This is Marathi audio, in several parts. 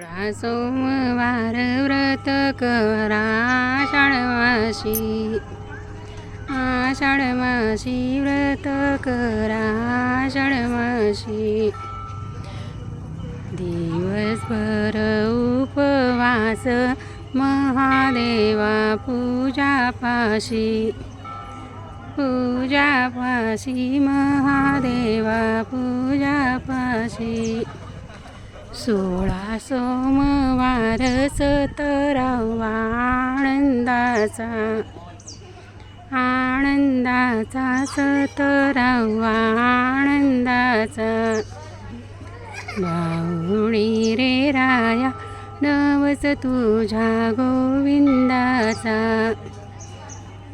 सोळा सोमवार व्रत करा आषाढ मासी व्रत करा आषाढ दिवसभर उपवास महादेवा पूजा पाशी. पूजा पाशी महादेवा पूजा पाशी. सोळा सोमवार सतरावा आनंदाचा. आनंदाचा सतरावा आनंदाचा. बाहुणी रे राया नवस तुझ्या गोविंदाचा.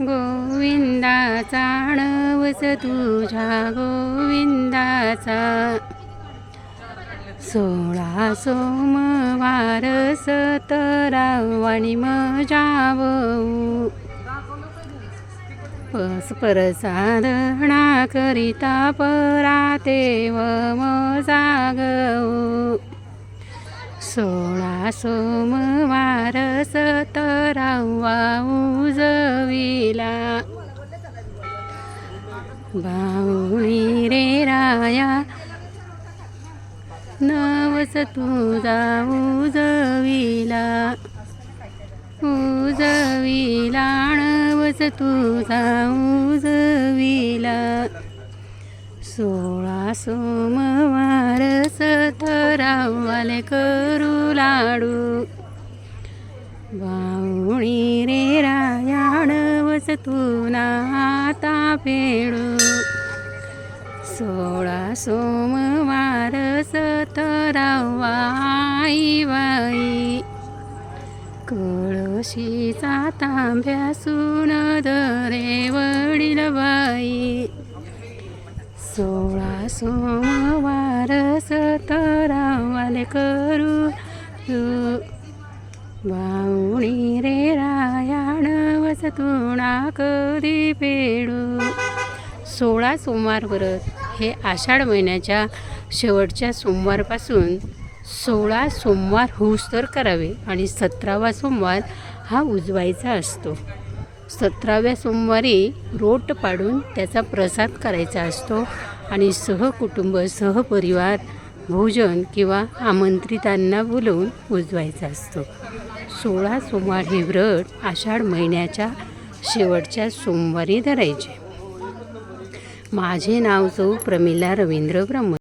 गोविंदाचा नवस तुझ्या गोविंदाचा. सोळा सोमवार सतरावाणी मजाव. पस परसाधना करिता पराते व सोळा सोमवार सतरावा उजविला. बाहुणी रे राया नवस तुझा उजविला उजविला नवस तुझा उजविला सोळा सोमवार सतरावाले करू लाडू. बाऊणी रे राया नवस आता पेडू सोळा सोमवार सतरावा आई बाई कळशीचा तांब्या सुन दरे वडील बाई सोळा सोमवार सतरावाले करू बावणी रे रायाण वसतुणा कधी पेडू. सोळा सोमवार व्रत. हे आषाढ महिन्याच्या शेवटच्या सोमवारपासून सोळा सोमवार होऊस तर करावे आणि सतरावा सोमवार हा उजवायचा असतो. सतराव्या सोमवारी रोट पाडून त्याचा प्रसाद करायचा असतो आणि सहकुटुंब सहपरिवार भोजन किंवा आमंत्रितांना बोलवून उजवायचा असतो. सोळा सोमवार हे व्रत आषाढ महिन्याच्या शेवटच्या सोमवारी धरायचे. माझे नाव सौ प्रमिला रवींद्र ब्रह्म.